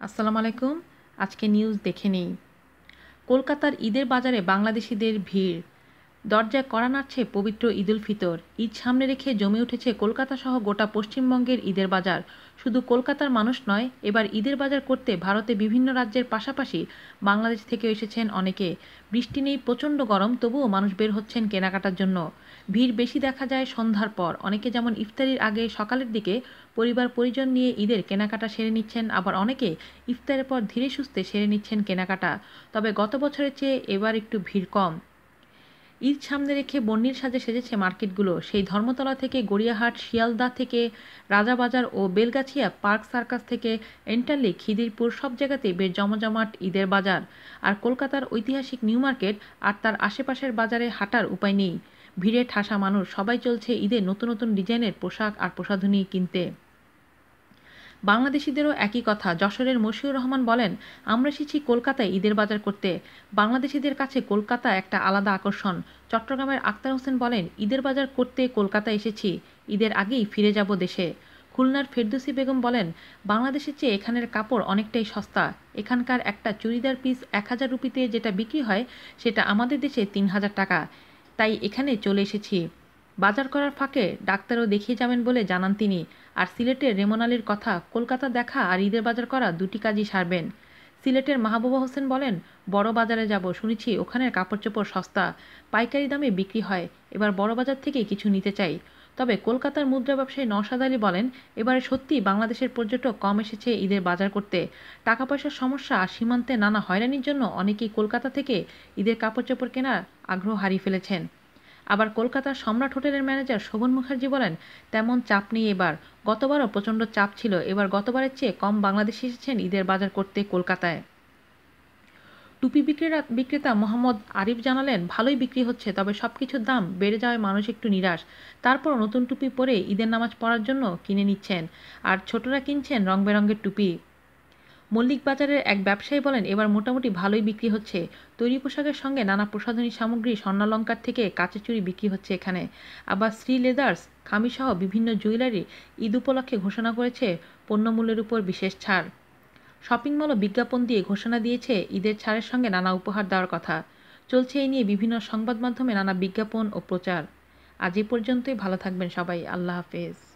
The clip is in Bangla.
আসসালামু আলাইকুম। আজকে নিউজ দেখে নেই। কলকাতার ঈদের বাজারে বাংলাদেশিদের ভিড়। দরজায় কড়া নাড়ছে পবিত্র ঈদুল ফিতর। ঈদ সামনে রেখে জমে উঠেছে কলকাতা সহ গোটা পশ্চিমবঙ্গের ঈদের বাজার। শুধু কলকাতার মানুষ নয়, এবার ঈদের বাজার করতে ভারতে বিভিন্ন রাজ্যের পাশাপাশি বাংলাদেশ থেকে এসেছেন অনেকে। বৃষ্টি নেই, প্রচণ্ড গরম, তবুও মানুষ বের হচ্ছেন কেনাকাটার জন্য। ভিড় বেশি দেখা যায় সন্ধ্যার পর। অনেকে যেমন ইফতারির আগে সকালের দিকে পরিবার পরিজন নিয়ে ঈদের কেনাকাটা সেরে নিচ্ছেন, আবার অনেকে ইফতারের পর ধীরে সুস্থে সেরে নিচ্ছেন কেনাকাটা। তবে গত বছরের চেয়ে এবার একটু ভিড় কম। ঈদ সামনে রেখে বন্যির সাজে সেজেছে মার্কেটগুলো। সেই ধর্মতলা থেকে গড়িয়াহাট, শিয়ালদা থেকে রাজাবাজার ও বেলগাছিয়া পার্ক সার্কাস থেকে এন্টারলি, খিদিরপুর সব জায়গাতেই বেশ জমজমাট ঈদের বাজার। আর কলকাতার ঐতিহাসিক নিউ মার্কেট আর তার আশেপাশের বাজারে হাঁটার উপায় নেই। ভিড়ে ঠাসা মানুষ, সবাই চলছে ঈদের নতুন নতুন ডিজাইনের পোশাক আর প্রসাধনী কিনতে। বাংলাদেশিদেরও একই কথা। যশোরের মশিউর রহমান বলেন, আমরা এসেছি কলকাতায় ঈদের বাজার করতে। বাংলাদেশিদের কাছে কলকাতা একটা আলাদা আকর্ষণ। চট্টগ্রামের আক্তার হোসেন বলেন, ঈদের বাজার করতে কলকাতা এসেছি। ঈদের আগেই ফিরে যাব দেশে। খুলনার ফেরদুসি বেগম বলেন, বাংলাদেশের চেয়ে এখানের কাপড় অনেকটাই সস্তা। এখানকার একটা চুড়িদার পিস এক হাজার রুপিতে যেটা বিক্রি হয়, সেটা আমাদের দেশে তিন হাজার টাকা। তাই এখানে চলে এসেছি। বাজার করার ফাঁকে ডাক্তারও দেখিয়ে যাবেন বলে জানান তিনি। আর সিলেটের রেমনালির কথা কলকাতা দেখা আর ঈদের বাজার করা দুটি কাজই সারবেন। সিলেটের মাহবুবা হোসেন বলেন, বড় বাজারে যাব, শুনেছি ওখানের কাপড় চোপড় সস্তা, পাইকারি দামে বিক্রি হয়, এবার বড় বাজার থেকে কিছু নিতে চাই। তবে কলকাতার মুদ্রা ব্যবসায়ী নওশাদ আলী বলেন, এবারে সত্যি বাংলাদেশের পর্যটক কম এসেছে ঈদের বাজার করতে। টাকা পয়সার সমস্যা আর সীমান্তে নানা হয়রানির জন্য অনেকেই কলকাতা থেকে ঈদের কাপড় চোপড় কেনার আগ্রহ হারিয়ে ফেলেছেন। আবার কলকাতার সম্রাট হোটেলের ম্যানেজার শোভন মুখার্জি বলেন, তেমন চাপ নেই এবার। গতবারও প্রচণ্ড চাপ ছিল। এবার গতবারের চেয়ে কম বাংলাদেশি এসেছেন ঈদের বাজার করতে কলকাতায়। টুপি বিক্রেতা বিক্রেতা মোহাম্মদ আরিফ জানালেন, ভালোই বিক্রি হচ্ছে, তবে সব কিছুর দাম বেড়ে যাওয়ায় মানুষ একটু নিরাশ। তারপর নতুন টুপি পরে ঈদের নামাজ পড়ার জন্য কিনে নিচ্ছেন, আর ছোটরা কিনছেন রং বেরঙের টুপি। মল্লিক বাজারের এক ব্যবসায়ী বলেন, এবার মোটামুটি ভালোই বিক্রি হচ্ছে। তৈরি পোশাকের সঙ্গে নানা প্রসাধনী সামগ্রী, স্বর্ণালঙ্কার থেকে কাঁচের চুরি বিক্রি হচ্ছে এখানে। আবার শ্রী লেদার্স খামিসহ বিভিন্ন জুয়েলারি ঈদ উপলক্ষে ঘোষণা করেছে পণ্যমূল্যের উপর বিশেষ ছাড়। শপিং মলও বিজ্ঞাপন দিয়ে ঘোষণা দিয়েছে ঈদের ছাড়ের সঙ্গে নানা উপহার দেওয়ার কথা। চলছে এই নিয়ে বিভিন্ন সংবাদ মাধ্যমে নানা বিজ্ঞাপন ও প্রচার। আজ এ পর্যন্তই, ভালো থাকবেন সবাই। আল্লাহ হাফেজ।